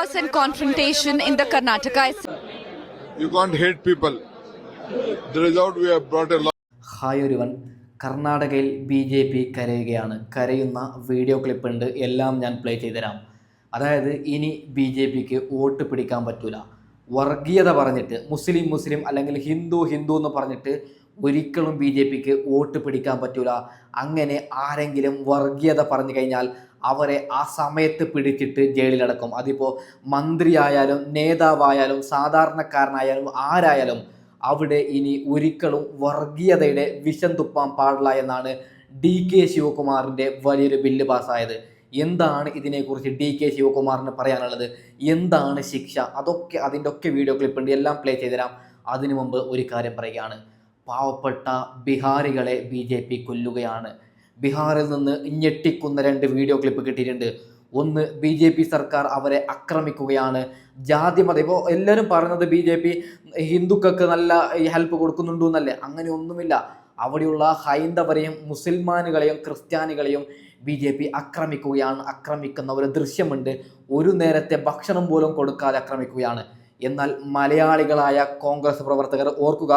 chaos and confrontation in the Karnataka. You can't hate people. The result we have brought a lot. Hi ഒരുവൻ കർണാടകയിൽ B J P കരയുകയാണ് കരയുന്ന video clip ഉണ്ട് എല്ലാം ഞാൻ play ചെയ്തുതരാം അതായത് ഇനി ബി ജെ പിക്ക് വോട്ട് പിടിക്കാൻ പറ്റൂല വർഗീയത പറഞ്ഞിട്ട് മുസ്ലിം മുസ്ലിം അല്ലെങ്കിൽ ഹിന്ദു ഹിന്ദു എന്ന് പറഞ്ഞിട്ട് ഒരിക്കലും ബി ജെ പിക്ക് വോട്ട് പിടിക്കാൻ പറ്റൂല അങ്ങനെ ആരെങ്കിലും വർഗീയത പറഞ്ഞു കഴിഞ്ഞാൽ അവരെ ആ സമയത്ത് പിടിച്ചിട്ട് ജയിലിലടക്കും. അതിപ്പോൾ മന്ത്രിയായാലും നേതാവായാലും സാധാരണക്കാരനായാലും ആരായാലും അവിടെ ഇനി ഒരിക്കലും വർഗീയതയുടെ വിഷം തുപ്പാൻ പാടില്ല എന്നാണ് ഡി കെ ശിവകുമാറിന്റെ വലിയൊരു ബില്ല് പാസ്സായത്. എന്താണ് ഇതിനെക്കുറിച്ച് ഡി കെ ശിവകുമാറിന് പറയാനുള്ളത്? എന്താണ് ശിക്ഷ? അതൊക്കെ അതിന്റെ ഒക്കെ വീഡിയോ ക്ലിപ്പ് ഉണ്ട് എല്ലാം പ്ലേ ചെയ്തുതരാം. അതിനു മുമ്പ് ഒരു കാര്യം പറയുകയാണ്. പാവപ്പെട്ട ബിഹാരികളെ ബി ജെ പി കൊല്ലുകയാണ്. ബീഹാറിൽ നിന്ന് ഞെട്ടിക്കുന്ന രണ്ട് വീഡിയോ ക്ലിപ്പ് കിട്ടിയിട്ടുണ്ട്. ഒന്ന് ബി ജെ പി സർക്കാർ അവരെ ആക്രമിക്കുകയാണ്. ജാതി മത ഇപ്പോൾ എല്ലാവരും പറയുന്നത് ബി ജെ പി ഹിന്ദുക്കൾക്ക് നല്ല ഹെൽപ്പ് കൊടുക്കുന്നുണ്ടോ എന്നല്ലേ? അങ്ങനെ ഒന്നുമില്ല. അവിടെയുള്ള ഹൈന്ദവരെയും മുസൽമാനുകളെയും ക്രിസ്ത്യാനികളെയും ബി ജെ പി ആക്രമിക്കുകയാണ്. ആക്രമിക്കുന്ന ഒരു ദൃശ്യമുണ്ട്. ഒരു നേരത്തെ ഭക്ഷണം പോലും കൊടുക്കാതെ ആക്രമിക്കുകയാണ്. എന്നാൽ മലയാളികളായ കോൺഗ്രസ് പ്രവർത്തകർ ഓർക്കുക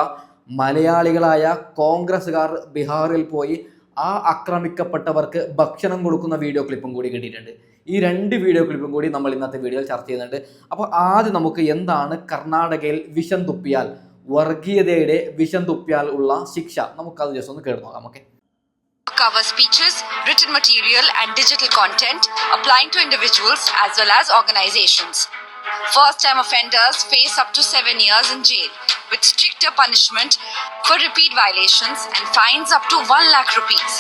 മലയാളികളായ കോൺഗ്രസ്സുകാർ ബീഹാറിൽ പോയി ആ ആക്രമിക്കപ്പെട്ടവർക്ക് ഭക്ഷണം കൊടുക്കുന്ന വീഡിയോ ക്ലിപ്പും കൂടി കിട്ടിയിട്ടുണ്ട്. ഈ രണ്ട് വീഡിയോ ക്ലിപ്പും കൂടി നമ്മൾ ഇന്നത്തെ വീഡിയോയിൽ ചർച്ച ചെയ്യുന്നുണ്ട്. അപ്പോൾ ആദ്യം നമുക്ക് എന്താണ് കർണാടകയിൽ വിഷം തുപ്പിയാൽ വർഗീയതയുടെ വിഷം തുപ്പിയാൽ ഉള്ള ശിക്ഷ? നമുക്കത് ജസ്റ്റ് ഒന്ന് കേട്ട് നോക്കാം okay Cover speeches, written material, and digital content applying to individuals as well as organizations. First time offenders face up to seven years in jail with stricter punishment for repeat violations and fines up to 1 lakh rupees.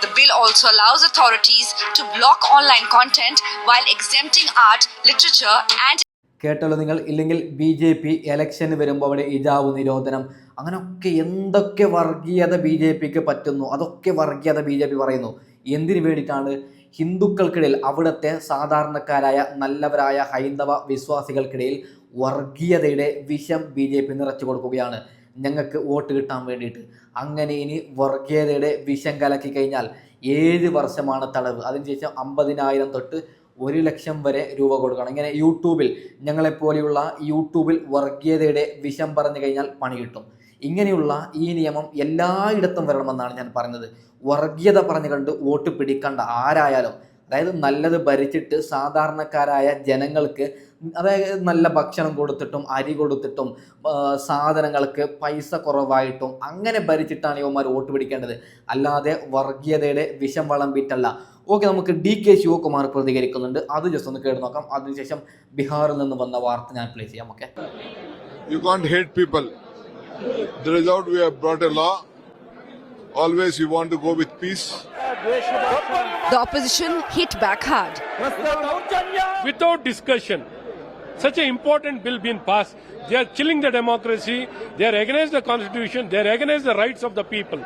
The bill also allows authorities to block online content while exempting art, literature, and കേട്ടല്ലോ നിങ്ങൾ ഇല്ലെങ്കിൽ B J P എലക്ഷന് വരുമ്പോൾ അവിടെ ഇജാവ് നിരോധനം അങ്ങനെയൊക്കെ എന്തൊക്കെ വർഗീയത B J പിക്ക് പറ്റുന്നു അതൊക്കെ വർഗീയത ബി ജെ പി പറയുന്നു എന്തിനു വേണ്ടിയിട്ടാണ് ഹിന്ദുക്കൾക്കിടയിൽ അവിടുത്തെ സാധാരണക്കാരായ നല്ലവരായ ഹൈന്ദവ വിശ്വാസികൾക്കിടയിൽ വർഗീയതയുടെ വിഷം ബി ജെ പി നിറച്ചു കൊടുക്കുകയാണ്. ഞങ്ങൾക്ക് വോട്ട് കിട്ടാൻ വേണ്ടിയിട്ട്. അങ്ങനെ ഇനി വർഗീയതയുടെ വിഷം കലക്കി കഴിഞ്ഞാൽ ഏഴ് വർഷമാണ് തടവ്. അതിനുശേഷം അമ്പതിനായിരം തൊട്ട് ഒരു ലക്ഷം വരെ രൂപ കൊടുക്കണം. ഇങ്ങനെ യൂട്യൂബിൽ ഞങ്ങളെപ്പോലെയുള്ള യൂട്യൂബിൽ വർഗീയതയുടെ വിഷം പറഞ്ഞു കഴിഞ്ഞാൽ പണി കിട്ടും. ഇങ്ങനെയുള്ള ഈ നിയമം എല്ലായിടത്തും വരണമെന്നാണ് ഞാൻ പറഞ്ഞത്. വർഗീയത പറഞ്ഞു കണ്ട് വോട്ട് പിടിക്കണ്ട ആരായാലും. അതായത് നല്ലത് ഭരിച്ചിട്ട് സാധാരണക്കാരായ ജനങ്ങൾക്ക് അതായത് നല്ല ഭക്ഷണം കൊടുത്തിട്ടും അരി കൊടുത്തിട്ടും സാധനങ്ങൾക്ക് പൈസ കുറവായിട്ടും അങ്ങനെ ഭരിച്ചിട്ടാണ് ഇവന്മാർ വോട്ട് പിടിക്കേണ്ടത്. അല്ലാതെ വർഗീയതയുടെ വിഷം വിളമ്പിയിട്ടല്ല ഓക്കെ നമുക്ക് ഡി കെ ശിവകുമാർ പ്രതികരിക്കുന്നുണ്ട്. അത് ജസ്റ്റ് ഒന്ന് കേട്ട് നോക്കാം. അതിനുശേഷം ബീഹാറിൽ നിന്ന് വന്ന വാർത്ത ഞാൻ പ്ലേ ചെയ്യാം. Okay You can't hate people. The result we have brought a law. Always you want to go with peace. the opposition hit back hard. without discussion. Such an important bill being passed, they are killing the democracy, they are against the constitution, they are against the rights of the people.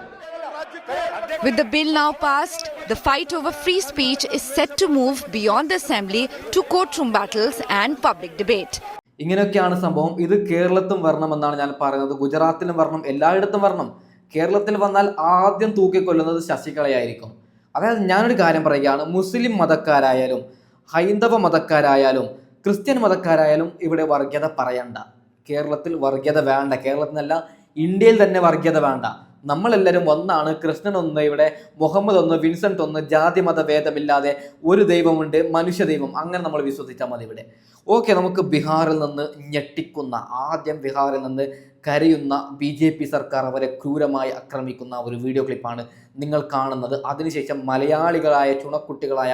With the bill now passed, the fight over free speech is set to move beyond the assembly to courtroom battles and public debate. ഇങ്ങനെയൊക്കെയാണ് സംഭവം. ഇത് കേരളത്തും വരണമെന്നാണ് ഞാൻ പറയുന്നത്. ഗുജറാത്തിലും വരണം എല്ലായിടത്തും വരണം. കേരളത്തിൽ വന്നാൽ ആദ്യം തൂക്കിക്കൊല്ലുന്നത് ശശികളയായിരിക്കും അതായത് ഞാനൊരു കാര്യം പറയുകയാണ്. മുസ്ലിം മതക്കാരായാലും ഹൈന്ദവ മതക്കാരായാലും ക്രിസ്ത്യൻ മതക്കാരായാലും ഇവിടെ വർഗീയത പറയണ്ട. കേരളത്തിൽ വർഗീയത വേണ്ട. കേരളത്തിനല്ല ഇന്ത്യയിൽ തന്നെ വർഗീയത വേണ്ട. നമ്മളെല്ലാവരും ഒന്നാണ് കൃഷ്ണൻ ഒന്ന് ഇവിടെ മുഹമ്മദ് ഒന്ന് വിൻസെന്റ് ഒന്ന് ജാതി മത ഭേദമില്ലാതെ ഒരു ദൈവമുണ്ട് മനുഷ്യ ദൈവം. അങ്ങനെ നമ്മൾ വിശ്വസിച്ചാൽ മതി ഇവിടെ. ഓക്കെ നമുക്ക് ബീഹാറിൽ നിന്ന് ഞെട്ടിക്കുന്ന ആദ്യം ബീഹാറിൽ നിന്ന് കരയുന്ന ബി ജെ പി സർക്കാർ അവരെ ക്രൂരമായി ആക്രമിക്കുന്ന ഒരു വീഡിയോ ക്ലിപ്പാണ് നിങ്ങൾ കാണുന്നത്. അതിനുശേഷം മലയാളികളായ ചുണക്കുട്ടികളായ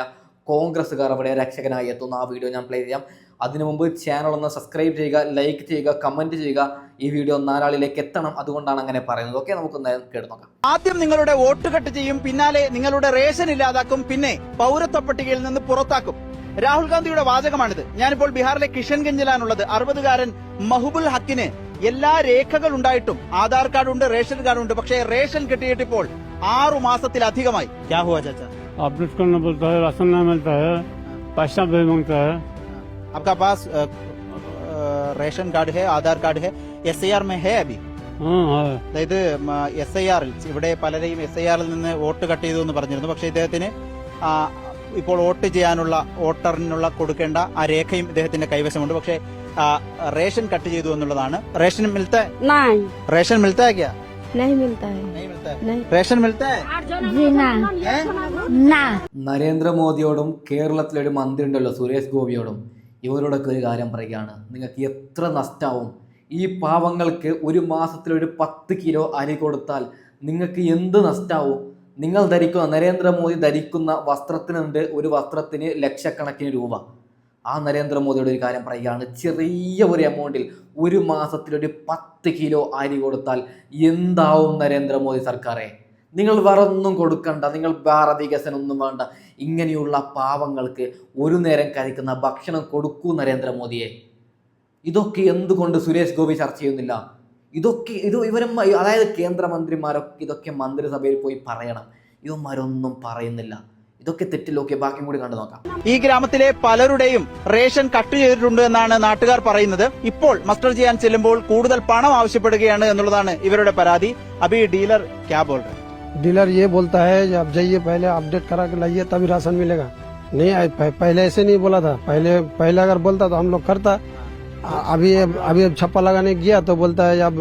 കോൺഗ്രസ്സുകാർ അവിടെ രക്ഷകനായി എത്തുന്ന. ആ വീഡിയോ ഞാൻ പ്ലേ ചെയ്യാം. അതിനു മുമ്പ് ചാനൽ ഒന്ന് സബ്സ്ക്രൈബ് ചെയ്യുക ലൈക്ക് ചെയ്യുക കമന്റ് ചെയ്യുക. ഈ വീഡിയോ നാലാളിലേക്ക് എത്തണം അതുകൊണ്ടാണ് അങ്ങനെ പറയുന്നത് ഓക്കെ നമുക്കൊന്ന് കേട്ട് നോക്കാം ആദ്യം നിങ്ങളുടെ വോട്ട് കട്ട് ചെയ്യും പിന്നാലെ നിങ്ങളുടെ റേഷൻ ഇല്ലാതാക്കും പിന്നെ പൗരത്വ പട്ടികയിൽ നിന്ന് പുറത്താക്കും രാഹുൽ ഗാന്ധിയുടെ വാചകമാണിത് ഞാനിപ്പോൾ ബീഹാറിലെ കിഷൻഗഞ്ചിലാണുള്ളത് അറുപതുകാരൻ മഹബുൽ ഹക്കിന് എല്ലാ രേഖകൾ ഉണ്ടായിട്ടും ആധാർ കാർഡ് ഉണ്ട് റേഷൻ കാർഡ് ഉണ്ട് പക്ഷേ റേഷൻ കിട്ടിയിട്ടിപ്പോൾ ആറു മാസത്തിലധികമായി ക്യാ ഹുവാ ചാച്ച अपडेट करना पड़ता है राशन नहीं मिलता है पैसा भी मांगता है आपका पास अ, अ, ration card hey Aadhaar card hey S I R മേ അബി അതായത് എസ് ഐ ആറിൽ ഇവിടെ പലരെയും എസ് ഐ ആറിൽ നിന്ന് വോട്ട് കട്ട് ചെയ്തു എന്ന് പറഞ്ഞിരുന്നു. പക്ഷേ ഇദ്ദേഹത്തിന് ഇപ്പോൾ വോട്ട് ചെയ്യാനുള്ള വോട്ടറിനുള്ള കൊടുക്കേണ്ട ആ രേഖയും ഇദ്ദേഹത്തിന്റെ കൈവശമുണ്ട്. പക്ഷേ റേഷൻ കട്ട് ചെയ്തു എന്നുള്ളതാണ്. റേഷൻ മിൽത്തേ? റേഷൻ മിൽത്തേ ആക്കിയാ? റേഷൻ നരേന്ദ്രമോദിയോടും കേരളത്തിലെ ഒരു മന്ത്രി ഉണ്ടല്ലോ സുരേഷ് ഗോപിയോടും ഇവരോടൊക്കെ ഒരു കാര്യം പറയുകയാണ്. നിങ്ങൾക്ക് എത്ര നഷ്ടാവും ഈ പാവങ്ങൾക്ക് ഒരു മാസത്തിൽ ഒരു പത്ത് കിലോ അരി കൊടുത്താൽ നിങ്ങൾക്ക് എന്ത് നഷ്ടാവും? നിങ്ങൾ ധരിക്കുന്ന നരേന്ദ്രമോദി ധരിക്കുന്ന വസ്ത്രത്തിനുണ്ട് ഒരു വസ്ത്രത്തിന് ലക്ഷക്കണക്കിന് രൂപ. ആ നരേന്ദ്രമോദിയുടെ ഒരു കാര്യം പറയുകയാണ് ചെറിയ ഒരു എമൗണ്ടിൽ ഒരു മാസത്തിലൊരു പത്ത് കിലോ അരി കൊടുത്താൽ എന്താവും നരേന്ദ്രമോദി സർക്കാരെ? നിങ്ങൾ വേറൊന്നും കൊടുക്കണ്ട നിങ്ങൾ വേറെ വികസനമൊന്നും വേണ്ട. ഇങ്ങനെയുള്ള പാവങ്ങൾക്ക് ഒരു നേരം കഴിക്കുന്ന ഭക്ഷണം കൊടുക്കൂ നരേന്ദ്രമോദിയെ. ഇതൊക്കെ എന്തുകൊണ്ട് സുരേഷ് ഗോപി ചർച്ച ചെയ്യുന്നില്ല ഇതൊക്കെ ഇത് ഇവരും അതായത് കേന്ദ്രമന്ത്രിമാരൊക്കെ ഇതൊക്കെ മന്ത്രിസഭയിൽ പോയി പറയണം ഇവന്മാരൊന്നും പറയുന്നില്ല ഇതൊക്കെ തെറ്റിലൊക്കെ ബാക്കി കൂടി കണ്ടു നോക്കാം ഈ ഗ്രാമത്തിലെ പലരുടെയും റേഷൻ കട്ട് ചെയ്തിട്ടുണ്ട് എന്നാണ് നാട്ടുകാർ പറയുന്നത് ഇപ്പോൾ മസ്റ്റർ ചെയ്യാൻ ചെല്ലുമ്പോൾ കൂടുതൽ പണം ആവശ്യപ്പെടുകയാണ് എന്നുള്ളതാണ് ഇവരുടെ പരാതി അബി ഡീലർ ക്യാബ് ഓൾഡർ डीलर ये बोलता है कि आप जाइए पहले अपडेट करा के लाइए तभी राशन मिलेगा नहीं आज- पह- पहले ऐसे नहीं बोला था पहले पहले अगर बोलता तो हम लोग करता आ- अभी अभी छप्पा लगाने गया तो बोलता है अब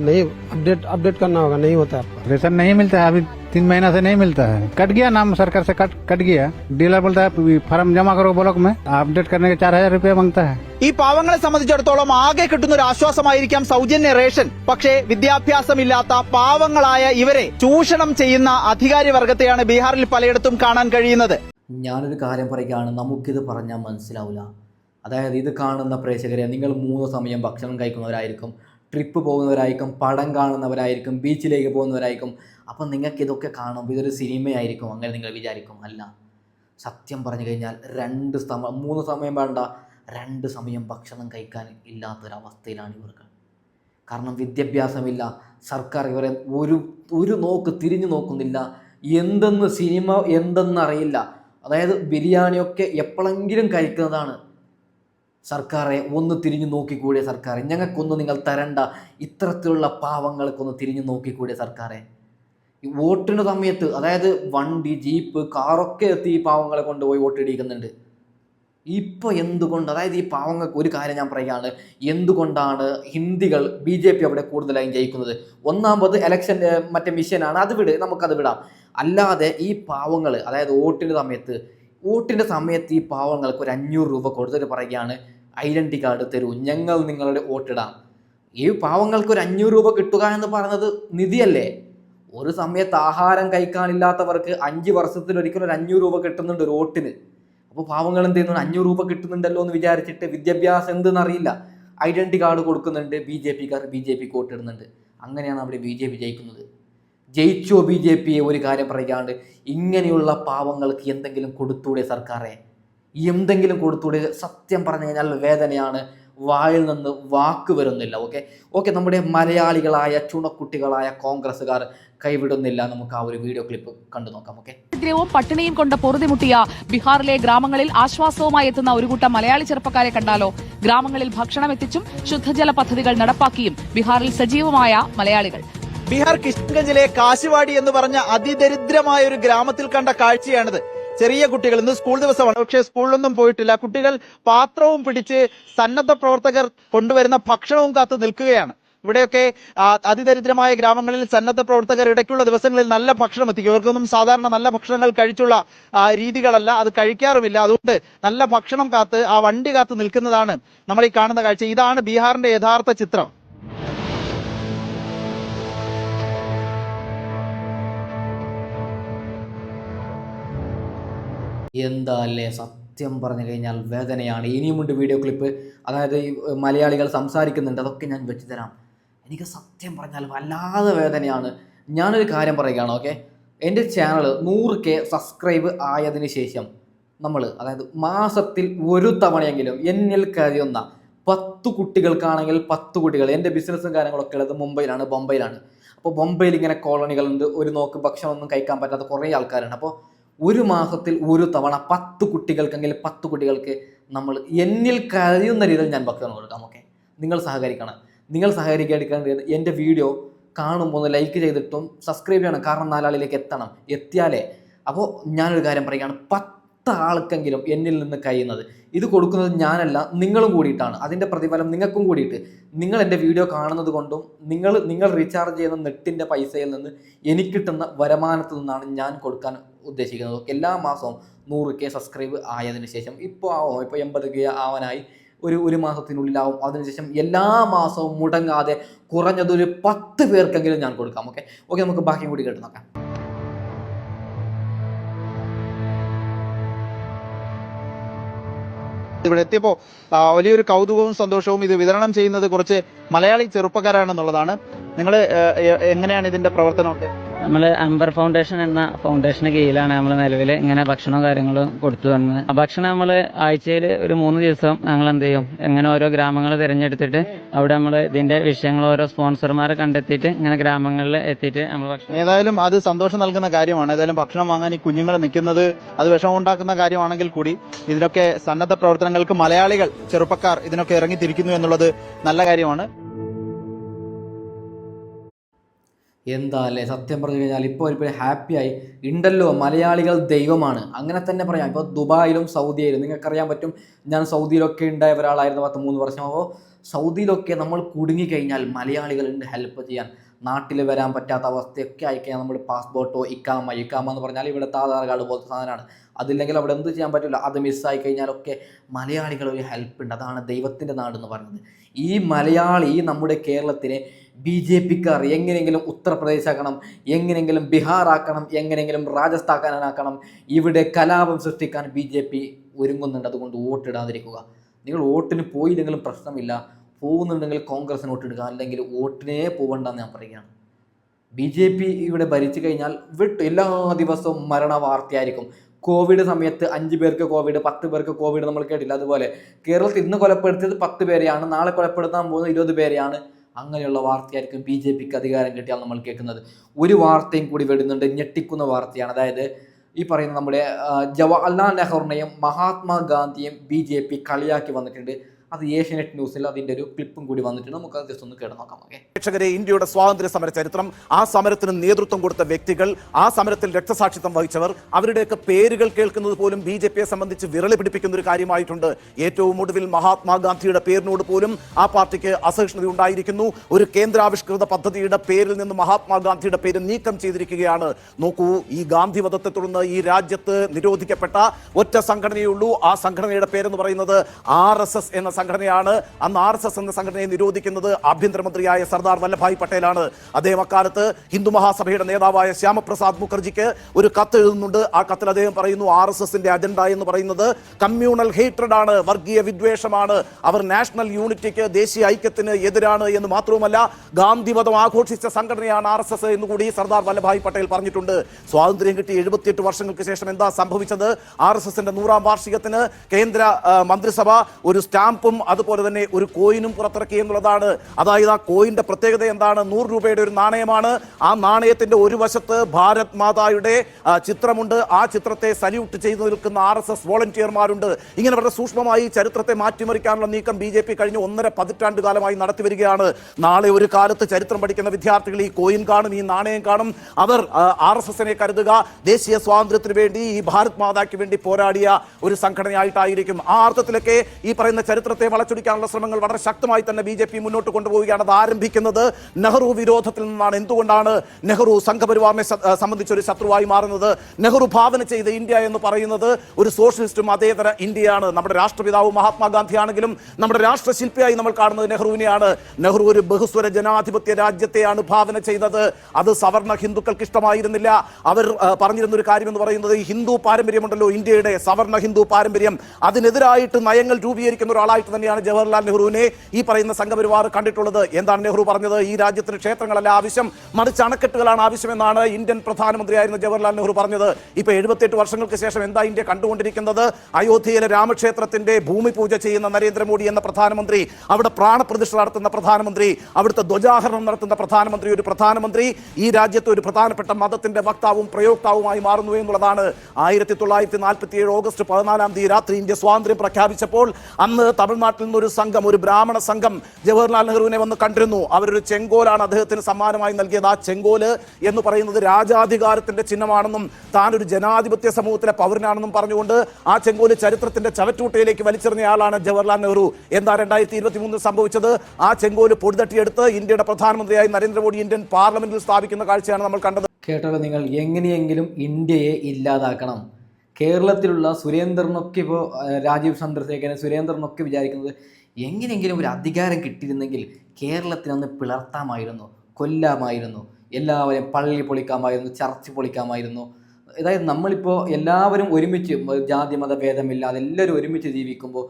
नहीं अपडेट अपडेट करना होगा नहीं होता है आपका रेशन नहीं मिलता है अभी तीन महीना से नहीं मिलता है कट गया नाम सरकार से कट कट गया डीलर बोलता है फॉर्म जमा करो ब्लॉक में अपडेट करने के चार हजार रूपया मांगता है ഈ പാവങ്ങളെ സംബന്ധിച്ചിടത്തോളം ആകെ കിട്ടുന്ന ഒരു ആശ്വാസമായിരിക്കാം സൗജന്യ റേഷൻ പക്ഷേ വിദ്യാഭ്യാസമില്ലാത്ത പാവങ്ങളായ ഇവരെ ചൂഷണം ചെയ്യുന്ന അധികാരി വർഗത്തെയാണ് ബീഹാറിൽ പലയിടത്തും കാണാൻ കഴിയുന്നത് ഞാനൊരു കാര്യം പറയുകയാണ് നമുക്കിത് പറഞ്ഞാൽ മനസ്സിലാവില്ല അതായത് ഇത് കാണുന്ന പ്രേക്ഷകരെ നിങ്ങൾ മൂന്ന് സമയം ഭക്ഷണം കഴിക്കുന്നവരായിരിക്കും ട്രിപ്പ് പോകുന്നവരായിരിക്കും പടം കാണുന്നവരായിരിക്കും ബീച്ചിലേക്ക് പോകുന്നവരായിരിക്കും. അപ്പം നിങ്ങൾക്ക് ഇതൊക്കെ കാണും ഇതൊരു സിനിമയായിരിക്കും അങ്ങനെ നിങ്ങൾ വിചാരിക്കും. അല്ല സത്യം പറഞ്ഞു കഴിഞ്ഞാൽ രണ്ട് സമയം മൂന്ന് സമയം വേണ്ട രണ്ട് സമയം ഭക്ഷണം കഴിക്കാൻ ഇല്ലാത്തൊരവസ്ഥയിലാണ് ഇവർക്ക്. കാരണം വിദ്യാഭ്യാസമില്ല സർക്കാർ ഇവരെ ഒരു ഒരു നോക്ക് തിരിഞ്ഞു നോക്കുന്നില്ല എന്തെന്ന് സിനിമ എന്തെന്നറിയില്ല അതായത് ബിരിയാണിയൊക്കെ എപ്പോഴെങ്കിലും കഴിക്കുന്നതാണ്. സർക്കാരെ ഒന്ന് തിരിഞ്ഞു നോക്കിക്കൂടെ സർക്കാരെ? ഞങ്ങൾക്കൊന്ന് നിങ്ങൾ തരണ്ട. ഇത്തരത്തിലുള്ള പാവങ്ങൾക്കൊന്ന് തിരിഞ്ഞു നോക്കിക്കൂടെ സർക്കാരെ? വോട്ടിന് സമയത്ത് അതായത് വണ്ടി ജീപ്പ് കാറൊക്കെ എത്തി ഈ പാവങ്ങളെ കൊണ്ടുപോയി വോട്ടിടിക്കുന്നുണ്ട്. ഇപ്പോൾ എന്തുകൊണ്ട്? അതായത് ഈ പാവങ്ങൾക്ക് ഒരു കാര്യം ഞാൻ പറയുകയാണ്. എന്തുകൊണ്ടാണ് ഹിന്ദികൾ ബി ജെ പി അവിടെ കൂടുതലായും ജയിക്കുന്നത്? ഒന്നാമത് ഇലക്ഷൻ മറ്റേ മിഷനാണ്. അത് വിട് നമുക്കത് വിടാം. അല്ലാതെ ഈ പാവങ്ങൾ അതായത് വോട്ടിന്റെ സമയത്ത് വോട്ടിന്റെ സമയത്ത് ഈ പാവങ്ങൾക്ക് ഒരു അഞ്ഞൂറ് രൂപ കൊടുത്തിട്ട് പറയുകയാണ്. ഐഡന്റി കാർഡ് തരൂ. ഞങ്ങൾ നിങ്ങളുടെ വോട്ടിടാം ഈ പാവങ്ങൾക്ക് ഒരു അഞ്ഞൂറ് രൂപ കിട്ടുക എന്ന് പറയുന്നത് നിധിയല്ലേ? ഒരു സമയത്ത് ആഹാരം കഴിക്കാനില്ലാത്തവർക്ക് അഞ്ച് വർഷത്തിൽ ഒരിക്കലും ഒരു അഞ്ഞൂറ് രൂപ കിട്ടുന്നുണ്ട് ഒരു വോട്ടിന്. അപ്പോൾ പാവങ്ങൾ എന്ത് ചെയ്യുന്നു? അഞ്ഞൂറ് രൂപ കിട്ടുന്നുണ്ടല്ലോ എന്ന് വിചാരിച്ചിട്ട് വിദ്യാഭ്യാസം എന്തെന്നറിയില്ല ഐഡന്റി കാർഡ് കൊടുക്കുന്നുണ്ട്. ബി ജെ പിക്കാർ ബി ജെ പിക്ക് വോട്ടിടുന്നുണ്ട് അങ്ങനെയാണ് അവിടെ ബി ജെ പി ജയിക്കുന്നത്. ജയിച്ചോ ബി ജെ പിയെ? ഒരു കാര്യം പറയാണ്ട് ഇങ്ങനെയുള്ള പാവങ്ങൾക്ക് എന്തെങ്കിലും കൊടുത്തൂടെ സർക്കാരെ എന്തെങ്കിലും കൊടുത്തൂടെ സത്യം പറഞ്ഞു കഴിഞ്ഞാൽ വേദനയാണ്. വായിൽ നിന്ന് വാക്ക് വരുന്നില്ല ഓക്കെ ഓക്കെ നമ്മുടെ മലയാളികളായ ചുണക്കുട്ടികളായ കോൺഗ്രസ്സുകാർ കൈവിടുന്നില്ല. നമുക്ക് ആ ഒരു വീഡിയോ ക്ലിപ്പ് കണ്ടു നോക്കാം ഓക്കെ ദരിദ്രവും പട്ടിണിയും കൊണ്ട് പൊറുതിമുട്ടിയ ബീഹാറിലെ ഗ്രാമങ്ങളിൽ ആശ്വാസവുമായി എത്തുന്ന ഒരു കൂട്ടം മലയാളി ചെറുപ്പക്കാരെ കണ്ടാലോ? ഗ്രാമങ്ങളിൽ ഭക്ഷണം എത്തിച്ചും ശുദ്ധജല പദ്ധതികൾ നടപ്പാക്കിയും ബീഹാറിൽ സജീവമായ മലയാളികൾ. ബീഹാർ കിഷൻഗഞ്ചിലെ കാശിവാടി എന്ന് പറഞ്ഞ അതിദരിദ്രമായ ഒരു ഗ്രാമത്തിൽ കണ്ട കാഴ്ചയാണിത്. ചെറിയ കുട്ടികൾ ഇന്ന് സ്കൂൾ ദിവസമാണ്. പക്ഷേ സ്കൂളിലൊന്നും പോയിട്ടില്ല. കുട്ടികൾ പാത്രവും പിടിച്ച് സന്നദ്ധ പ്രവർത്തകർ കൊണ്ടുവരുന്ന ഭക്ഷണവും കാത്തു നിൽക്കുകയാണ്. ഇവിടെയൊക്കെ അതിദരിദ്രമായ ഗ്രാമങ്ങളിൽ സന്നദ്ധ പ്രവർത്തകർ ഇടയ്ക്കുള്ള ദിവസങ്ങളിൽ നല്ല ഭക്ഷണം എത്തിക്കും. ഇവർക്കൊന്നും സാധാരണ നല്ല ഭക്ഷണങ്ങൾ കഴിച്ചുള്ള രീതികളല്ല. അത് കഴിക്കാറുമില്ല. അതുകൊണ്ട് നല്ല ഭക്ഷണം കാത്ത് ആ വണ്ടി കാത്ത് നിൽക്കുന്നതാണ് നമ്മൾ ഈ കാണുന്ന കാഴ്ച. ഇതാണ് ബീഹാറിന്റെ യഥാർത്ഥ ചിത്രം. എന്താ അല്ലേ സത്യം പറഞ്ഞു കഴിഞ്ഞാൽ വേദനയാണ്. ഇനിയുമുണ്ട് വീഡിയോ ക്ലിപ്പ് അതായത് ഈ മലയാളികൾ സംസാരിക്കുന്നുണ്ട്. അതൊക്കെ ഞാൻ വെച്ചു തരാം. എനിക്ക് സത്യം പറഞ്ഞാൽ വല്ലാതെ വേദനയാണ്. ഞാനൊരു കാര്യം പറയുകയാണ് ഓക്കെ എന്റെ ചാനൽ നൂറ് കെ സബ്സ്ക്രൈബ് ആയതിനു ശേഷം നമ്മൾ അതായത് മാസത്തിൽ ഒരു തവണയെങ്കിലും എന്നിൽ കഴിയുന്ന പത്ത് കുട്ടികൾക്കാണെങ്കിൽ പത്ത് കുട്ടികൾ എന്റെ ബിസിനസ്സും കാര്യങ്ങളൊക്കെ ഉള്ളത് മുംബൈയിലാണ് ബോംബെയിലാണ്. അപ്പോൾ ബൊംബൈയിൽ ഇങ്ങനെ കോളനികളുണ്ട്. ഒരു നോക്ക് ഭക്ഷണമൊന്നും കഴിക്കാൻ പറ്റാത്ത കുറേ ആൾക്കാരാണ് അപ്പോൾ ഒരു മാസത്തിൽ ഒരു തവണ പത്ത് കുട്ടികൾക്കെങ്കിലും പത്ത് കുട്ടികൾക്ക് നമ്മൾ എന്നിൽ കഴിയുന്ന രീതിയിൽ ഞാൻ ഭക്ഷണം കൊടുക്കാം ഓക്കെ നിങ്ങൾ സഹകരിക്കണം. നിങ്ങൾ സഹകരിക്കേണ്ടത് എന്റെ വീഡിയോ കാണുമ്പോൾ ഒന്ന് ലൈക്ക് ചെയ്തിട്ടും സബ്സ്ക്രൈബ് ചെയ്യണം. കാരണം നാലാളിലേക്ക് എത്തണം. എത്തിയാലേ. അപ്പോൾ ഞാനൊരു കാര്യം പറയുകയാണ്. പത്ത് ആൾക്കെങ്കിലും എന്നിൽ നിന്ന് കഴിയുന്നത്. ഇത് കൊടുക്കുന്നത് ഞാനല്ല നിങ്ങളും കൂടിയിട്ടാണ്. അതിന്റെ പ്രതിഫലം നിങ്ങൾക്കും കൂടിയിട്ട്. നിങ്ങൾ എന്റെ വീഡിയോ കാണുന്നത് കൊണ്ടും നിങ്ങൾ നിങ്ങൾ റീചാർജ് ചെയ്യുന്ന നെറ്റിന്റെ പൈസയിൽ നിന്ന് എനിക്ക് കിട്ടുന്ന വരുമാനത്തിൽ നിന്നാണ് ഞാൻ കൊടുക്കാൻ ഉദ്ദേശിക്കുന്നത് എല്ലാ മാസവും നൂറ് കെ സബ്സ്ക്രൈബ് ആയതിനു ശേഷം ഇപ്പോൾ ആവും ഇപ്പോൾ എൺപത് കെ ആവാനായി ഒരു ഒരു മാസത്തിനുള്ളിലാവും. അതിനുശേഷം എല്ലാ മാസവും മുടങ്ങാതെ കുറഞ്ഞതൊരു പത്ത് പേർക്കെങ്കിലും ഞാൻ കൊടുക്കാം ഓക്കെ ഓക്കെ നമുക്ക് ബാക്കിയും കൂടി കേട്ട് നോക്കാം. ഇവിടെ എത്തിയപ്പോൾ വലിയൊരു കൗതുകവും സന്തോഷവും ഇത് വിതരണം ചെയ്യുന്നത് കുറച്ച് മലയാളി ചെറുപ്പക്കാരാണെന്നുള്ളതാണ്. നിങ്ങൾ എങ്ങനെയാണ് ഇതിന്റെ പ്രവർത്തനമൊക്കെ? നമ്മൾ അംബർ ഫൗണ്ടേഷൻ എന്ന ഫൗണ്ടേഷന് കീഴിലാണ് നമ്മൾ നിലവിൽ ഇങ്ങനെ ഭക്ഷണവും കാര്യങ്ങളും കൊടുത്തു വന്നത്. ഭക്ഷണം നമ്മൾ ആഴ്ചയിൽ ഒരു മൂന്ന് ദിവസം ഞങ്ങൾ എന്ത് ചെയ്യും? ഇങ്ങനെ ഓരോ ഗ്രാമങ്ങൾ തിരഞ്ഞെടുത്തിട്ട് അവിടെ നമ്മൾ ഇതിന്റെ വിഷയങ്ങൾ ഓരോ സ്പോൺസർമാരെ കണ്ടെത്തിയിട്ട് ഇങ്ങനെ ഗ്രാമങ്ങളിൽ എത്തിയിട്ട് നമ്മൾ ഭക്ഷണം ഏതായാലും അത് സന്തോഷം നൽകുന്ന കാര്യമാണ്. ഏതായാലും ഭക്ഷണം വാങ്ങാൻ ഈ കുഞ്ഞുങ്ങൾ നിൽക്കുന്നത് അത് വിഷമം ഉണ്ടാക്കുന്ന കാര്യമാണെങ്കിൽ കൂടി ഇതിനൊക്കെ സന്നദ്ധ പ്രവർത്തനങ്ങൾക്ക് മലയാളികൾ ചെറുപ്പക്കാർ ഇതിനൊക്കെ ഇറങ്ങിത്തിരിക്കുന്നു എന്നുള്ളത് നല്ല കാര്യമാണ്. എന്താ അല്ലേ സത്യം പറഞ്ഞു കഴിഞ്ഞാൽ ഇപ്പോൾ ഒരു ഹാപ്പിയായി ഉണ്ടല്ലോ മലയാളികൾ ദൈവമാണ്. അങ്ങനെ തന്നെ പറയാം. ഇപ്പോൾ ദുബായിലും സൗദിയിലും നിങ്ങൾക്കറിയാൻ പറ്റും ഞാൻ സൗദിയിലൊക്കെ ഉണ്ടായ ഒരാളായിരുന്നു പത്ത് മൂന്ന് വർഷം അപ്പോൾ സൗദിയിലൊക്കെ നമ്മൾ കുടുങ്ങിക്കഴിഞ്ഞാൽ മലയാളികളുണ്ട് ഹെൽപ്പ് ചെയ്യാൻ. നാട്ടിൽ വരാൻ പറ്റാത്ത അവസ്ഥയൊക്കെ ആയിക്കഴിഞ്ഞാൽ നമ്മൾ പാസ്പോർട്ടോ ഇക്കാമ ഇക്കാമ എന്ന് പറഞ്ഞാൽ ഇവിടുത്തെ ആധാർ കാർഡ് പോലത്തെ സാധനമാണ്. അതില്ലെങ്കിൽ അവിടെ എന്ത് ചെയ്യാൻ പറ്റില്ല അത് മിസ്സായി കഴിഞ്ഞാലൊക്കെ മലയാളികൾ ഒരു ഹെൽപ്പ് ഉണ്ട്. അതാണ് ദൈവത്തിന്റെ നാടെന്ന് പറയുന്നത്. ഈ മലയാളി നമ്മുടെ കേരളത്തിനെ ബി ജെ പിക്കാർ എങ്ങനെയെങ്കിലും ഉത്തർപ്രദേശ് ആക്കണം എങ്ങനെയെങ്കിലും ബീഹാർ ആക്കണം എങ്ങനെയെങ്കിലും രാജസ്ഥാനാക്കണം ഇവിടെ കലാപം സൃഷ്ടിക്കാൻ ബി ജെ പി ഒരുങ്ങുന്നുണ്ട്. അതുകൊണ്ട് വോട്ടിടാതിരിക്കുക. നിങ്ങൾ വോട്ടിന് പോയില്ലെങ്കിലും പ്രശ്നമില്ല. പോകുന്നുണ്ടെങ്കിൽ കോൺഗ്രസിന് വോട്ടിടുക. അല്ലെങ്കിൽ വോട്ടിനേ പോകണ്ടെന്ന് ഞാൻ പറയുകയാണ്. ബി ജെ പി ഇവിടെ ഭരിച്ചു കഴിഞ്ഞാൽ വിട്ടു എല്ലാ ദിവസവും മരണ വാർത്തയായിരിക്കും കോവിഡ് സമയത്ത് അഞ്ച് പേർക്ക് കോവിഡ് പത്ത് പേർക്ക് കോവിഡ് നമ്മൾ കേട്ടില്ല. അതുപോലെ കേരളത്തിൽ ഇന്ന് കൊലപ്പെടുത്തിയത് പത്ത് പേരെയാണ്. നാളെ കൊലപ്പെടുത്താൻ പോകുന്നത് ഇരുപത് പേരെയാണ്. അങ്ങനെയുള്ള വാർത്തയായിരിക്കും ബി ജെ പിക്ക് അധികാരം കിട്ടിയാൽ നമ്മൾ കേൾക്കുന്നത്. ഒരു വാർത്തയും കൂടി വരുന്നുണ്ട് ഞെട്ടിക്കുന്ന വാർത്തയാണ്. അതായത് ഈ പറയുന്ന നമ്മുടെ ജവഹർലാൽ നെഹ്റുവിനെയും മഹാത്മാഗാന്ധിയും ബി ജെ പി കളിയാക്കി വന്നിട്ടുണ്ട്. അത് ഏഷ്യനെറ്റ് ന്യൂസിൽ അതിന്റെ ഒരു ക്ലിപ്പും കൂടി വന്നിട്ടുണ്ട്. നമുക്ക് അത് ജസ്റ്റ് ഒന്ന് കേട്ട് നോക്കാം ഓക്കെ. പ്രേക്ഷകരെ ഇന്ത്യയുടെ സ്വാതന്ത്ര്യ സമര ചരിത്രം ആ സമരത്തിന് നേതൃത്വം കൊടുത്ത വ്യക്തികൾ ആ സമരത്തിൽ രക്തസാക്ഷിത്വം വഹിച്ചവർ അവരുടെയൊക്കെ പേരുകൾ കേൾക്കുന്നത് പോലും ബി ജെ പിയെ സംബന്ധിച്ച് വിരളി പിടിപ്പിക്കുന്ന ഒരു കാര്യമായിട്ടുണ്ട്. ഏറ്റവും ഒടുവിൽ മഹാത്മാഗാന്ധിയുടെ പേരിനോട് പോലും ആ പാർട്ടിക്ക് അസഹിഷ്ണുത ഉണ്ടായിരിക്കുന്നു. ഒരു കേന്ദ്രാവിഷ്കൃത പദ്ധതിയുടെ പേരിൽ നിന്ന് മഹാത്മാഗാന്ധിയുടെ പേര് നീക്കം ചെയ്തിരിക്കുകയാണ്. നോക്കൂ ഈ ഗാന്ധി ഗാന്ധിവധത്തെ തുടർന്ന് ഈ രാജ്യത്ത് നിരോധിക്കപ്പെട്ട ഒറ്റ സംഘടനയുള്ളൂ ആ സംഘടനയുടെ പേരെന്ന് പറയുന്നത് ആർ എന്ന സംഘടനയാണ്. അന്ന് ആർ എസ് എസ് എന്ന സംഘടനയെ നിരോധിക്കുന്നത് ആഭ്യന്തരമന്ത്രിയായ സർദാർ വല്ലഭായ് പട്ടേലാണ്. അദ്ദേഹം അക്കാലത്ത് ഹിന്ദു മഹാസഭയുടെ നേതാവായ ശ്യാമപ്രസാദ് മുഖർജിക്ക് ഒരു കത്ത് എഴുതുന്നുണ്ട്. ആ കത്തിൽ അദ്ദേഹം പറയുന്നു ആർ എസ് എസിന്റെ അജണ്ട എന്ന് പറയുന്നത് കമ്മ്യൂണൽ ഹേറ്റഡ് ആണ് വർഗീയ വിദ്വേഷമാണ്. അവർ നാഷണൽ യൂണിറ്റിക്ക് ദേശീയ ഐക്യത്തിന് എതിരാണ് എന്ന് മാത്രവുമല്ല ഗാന്ധിവധം ആഘോഷിച്ച സംഘടനയാണ് ആർ എസ് എസ് എന്ന് കൂടി സർദാർ വല്ലഭായ് പട്ടേൽ പറഞ്ഞിട്ടുണ്ട്. സ്വാതന്ത്ര്യം കിട്ടി എഴുപത്തിയെട്ട് വർഷങ്ങൾക്ക് ശേഷം എന്താ സംഭവിച്ചത്? ആർ എസ് എസിന്റെ നൂറാം വാർഷികത്തിന് കേന്ദ്ര മന്ത്രിസഭ ഒരു സ്റ്റാമ്പും അതുപോലെ തന്നെ ഒരു കോയിനും പുറത്തിറക്കി എന്നുള്ളതാണ്. അതായത് ആ കോയിന്റെ പ്രത്യേകത എന്താണ്? നൂറ് രൂപയുടെ ഒരു നാണയമാണ്. ആ നാണയത്തിന്റെ ഒരു വശത്ത് ഭാരത് മാതായുടെ ചിത്രമുണ്ട്. ആ ചിത്രത്തെ സല്യൂട്ട് ചെയ്തു നിൽക്കുന്ന ആർ എസ് എസ് വോളണ്ടിയർമാരുണ്ട് ഇങ്ങനെ വളരെ സൂക്ഷ്മമായി ചരിത്രത്തെ മാറ്റിമറിക്കാനുള്ള നീക്കം ബി ജെ പി കഴിഞ്ഞ ഒന്നര പതിറ്റാണ്ട് കാലമായി നടത്തി വരികയാണ്. നാളെ ഒരു കാലത്ത് ചരിത്രം പഠിക്കുന്ന വിദ്യാർത്ഥികൾ ഈ കോയിൻ കാണും ഈ നാണയം കാണും. അവർ ആർ എസ് എസിനെ കരുതുക. ദേശീയ സ്വാതന്ത്ര്യത്തിന് വേണ്ടി ഈ ഭാരത് മാതാക്ക് വേണ്ടി പോരാടിയ ഒരു സംഘടനയായിട്ടായിരിക്കും. ആ അർത്ഥത്തിലൊക്കെ ഈ പറയുന്ന ചരിത്രത്തെ വളച്ചൊടിക്കാനുള്ള ശ്രമങ്ങൾ വളരെ ശക്തമായി തന്നെ ബി ജെ പി മുന്നോട്ട് കൊണ്ടുപോവുകയാണ്. അത് ആരംഭിക്കുന്നത് നെഹ്റു വിരോധത്തിൽ നിന്നാണ്. എന്തുകൊണ്ടാണ് നെഹ്റു സംഘപരിവാറിനെ സംബന്ധിച്ചൊരു ശത്രുവായി മാറുന്നത്? നെഹ്റു ഭാവന ചെയ്ത ഇന്ത്യ എന്ന് പറയുന്നത് ഒരു സോഷ്യലിസ്റ്റും അതേതര ഇന്ത്യയാണ്. നമ്മുടെ രാഷ്ട്രപിതാവ് മഹാത്മാഗാന്ധി ആണെങ്കിലും നമ്മുടെ രാഷ്ട്രശില്പിയായി നമ്മൾ കാണുന്നത് നെഹ്റുവിനെയാണ്. നെഹ്റു ഒരു ബഹുസ്വര ജനാധിപത്യ രാജ്യത്തെയാണ് ഭാവന ചെയ്തത്. അത് സവർണ ഹിന്ദുക്കൾക്ക് ഇഷ്ടമായിരുന്നില്ല. അവർ പറഞ്ഞിരുന്ന ഒരു കാര്യം എന്ന് പറയുന്നത് ഹിന്ദു പാരമ്പര്യമുണ്ടല്ലോ ഇന്ത്യയുടെ സവർണ ഹിന്ദു പാരമ്പര്യം. അതിനെതിരായിട്ട് നയങ്ങൾ രൂപീകരിക്കുന്ന ഒരാളായിട്ട് തന്നെയാണ് ജവഹർലാൽ നെഹ്റുവിനെ ഈ പറയുന്ന സംഘപരിവാർ കണ്ടിട്ടുള്ളത്. എന്താണ് നെഹ്റു പറഞ്ഞത്? ഈ രാജ്യത്തിന് ക്ഷേത്രങ്ങളല്ല ആവശ്യം. മറിച്ച് അണക്കെട്ടുകളാണ് ആവശ്യമെന്നാണ് ഇന്ത്യൻ പ്രധാനമന്ത്രിയായിരുന്ന ജവഹർലാൽ നെഹ്റു പറഞ്ഞത്. ഇപ്പൊ എഴുപത്തെട്ട് വർഷങ്ങൾക്ക് ശേഷം എന്താ ഇന്ത്യ കണ്ടുകൊണ്ടിരിക്കുന്നത്? അയോധ്യയിലെ രാമക്ഷേത്രത്തിന്റെ ഭൂമി പൂജ ചെയ്യുന്ന നരേന്ദ്രമോദി എന്ന പ്രധാനമന്ത്രി അവിടെ പ്രാണപ്രതിഷ്ഠ നടത്തുന്ന പ്രധാനമന്ത്രി അവിടുത്തെ ധ്വജാഹരണം നടത്തുന്ന പ്രധാനമന്ത്രി ഒരു പ്രധാനമന്ത്രി ഈ രാജ്യത്തെ ഒരു പ്രധാനപ്പെട്ട മതത്തിന്റെ വക്താവും പ്രയോക്താവുമായി മാറുന്നു എന്നുള്ളതാണ് ആയിരത്തി തൊള്ളായിരത്തി നാൽപ്പത്തി ഏഴ് ഓഗസ്റ്റ് പതിനാലാം തീയതി രാത്രി ഇന്ത്യ സ്വാതന്ത്ര്യം പ്രഖ്യാപിച്ചപ്പോൾ അന്ന് തമിഴ് തമിഴ്നാട്ടിൽ നിന്ന് ഒരു സംഘം ഒരു ബ്രാഹ്മണ സംഘം ജവഹർലാൽ നെഹ്റുവിനെ വന്ന് കണ്ടിരുന്നു. അവരൊരു ചെങ്കോലാണ് അദ്ദേഹത്തിന് സമ്മാനമായി നൽകിയത്. ആ ചെങ്കോൽ എന്ന് പറയുന്നത് രാജാധികാരത്തിന്റെ ചിഹ്നമാണെന്നും താൻ ഒരു ജനാധിപത്യ സമൂഹത്തിലെ പൗരനാണെന്നും പറഞ്ഞുകൊണ്ട് ആ ചെങ്കോൽ ചരിത്രത്തിന്റെ ചവറ്റൂട്ടയിലേക്ക് വലിച്ചെറിഞ്ഞയാളാണ് ജവഹർലാൽ നെഹ്റു. എന്താ രണ്ടായിരത്തി ഇരുപത്തി മൂന്നിൽ സംഭവിച്ചത്? ആ ചെങ്കോൽ പൊടിതട്ടിയെടുത്ത് ഇന്ത്യയുടെ പ്രധാനമന്ത്രിയായി നരേന്ദ്രമോദി ഇന്ത്യൻ പാർലമെന്റിൽ സ്ഥാപിക്കുന്ന കാഴ്ചയാണ് നമ്മൾ കണ്ടത്. കേട്ടോ നിങ്ങൾ എങ്ങനെയെങ്കിലും ഇന്ത്യയെ ഇല്ലാതാക്കണം. കേരളത്തിലുള്ള സുരേന്ദ്രനൊക്കെ ഇപ്പോൾ രാജീവ് ചന്ദ്രശേഖരൻ സുരേന്ദ്രനൊക്കെ വിചാരിക്കുന്നത് എങ്ങനെയെങ്കിലും ഒരു അധികാരം കിട്ടിയിരുന്നെങ്കിൽ കേരളത്തിനൊന്ന് പിളർത്താമായിരുന്നു കൊല്ലാമായിരുന്നു എല്ലാവരെയും പള്ളി പൊളിക്കാമായിരുന്നു ചർച്ച് പൊളിക്കാമായിരുന്നു. അതായത് നമ്മളിപ്പോൾ എല്ലാവരും ഒരുമിച്ച് ജാതി മത ഭേദമില്ലാതെ എല്ലാവരും ഒരുമിച്ച് ജീവിക്കുമ്പോൾ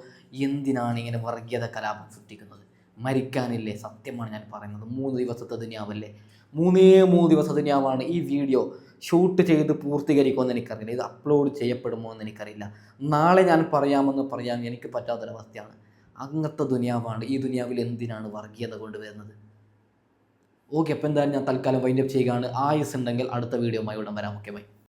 എന്തിനാണ് ഇങ്ങനെ വർഗീയത കലാപം സൃഷ്ടിക്കുന്നത്? മരിക്കാനില്ലേ? സത്യമാണ് ഞാൻ പറയുന്നത്. മൂന്ന് ദിവസത്തെ ദുനിയാവല്ലേ? മൂന്നേ മൂന്ന് ദിവസത്തെ ദുനിയാവാണ് ഈ വീഡിയോ ഷൂട്ട് ചെയ്ത് പൂർത്തീകരിക്കുമെന്ന് എനിക്കറിയില്ല. ഇത് അപ്ലോഡ് ചെയ്യപ്പെടുമോ എന്ന് എനിക്കറിയില്ല. നാളെ ഞാൻ പറയാമെന്ന് പറയാൻ എനിക്ക് പറ്റാത്തൊരവസ്ഥയാണ്. അങ്ങനത്തെ ദുനിയാവാണ്. ഈ ദുനിയാവിൽ എന്തിനാണ് വർഗീയത കൊണ്ടുവരുന്നത്? ഓക്കെ അപ്പോൾ എന്തായാലും ഞാൻ തൽക്കാലം വൈൻഡപ്പ് ചെയ്യുകയാണ്. ആയുസ് ഉണ്ടെങ്കിൽ അടുത്ത വീഡിയോയുമായി ഉടൻ വരാം. Okay bye